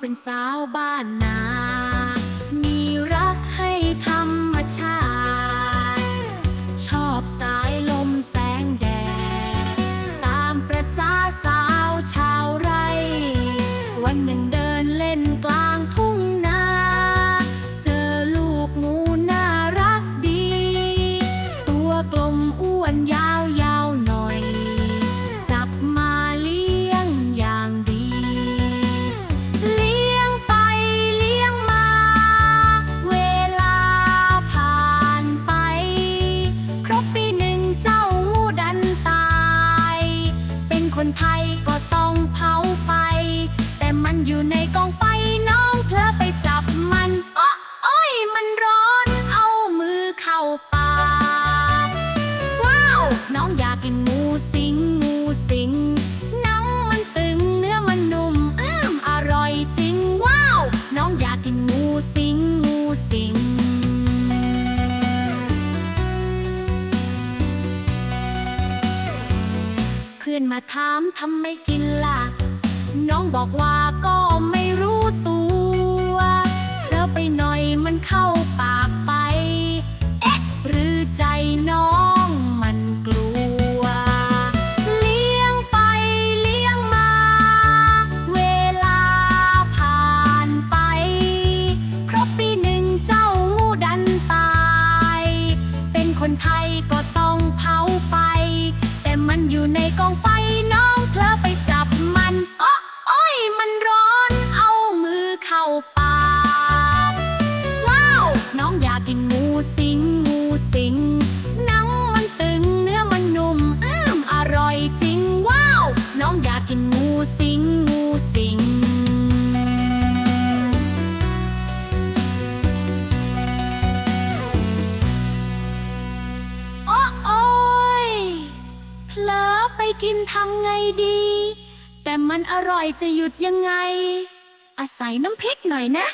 เป็นสาวบ้านนา มีรักให้ธรรมชาติ ชอบสายลมแสงแดด สิงงูสิงหนังมันตึงเนื้อมันนุ่มอืมอร่อยจริงว้าว น้องอยากกินงูสิงงูสิง เพื่อนมาถามทำไมกินล่ะ น้องบอกว่า กองไฟน้องเพลอไปจับมันอ้ออ้อยมันร้อนเอามือเข้าปากว้าว น้องอยากกินงูสิงงูสิงหนัง ไปกินทำไงดี แต่มันอร่อยจะหยุดยังไง อาศัยน้ำพริกหน่อยนะ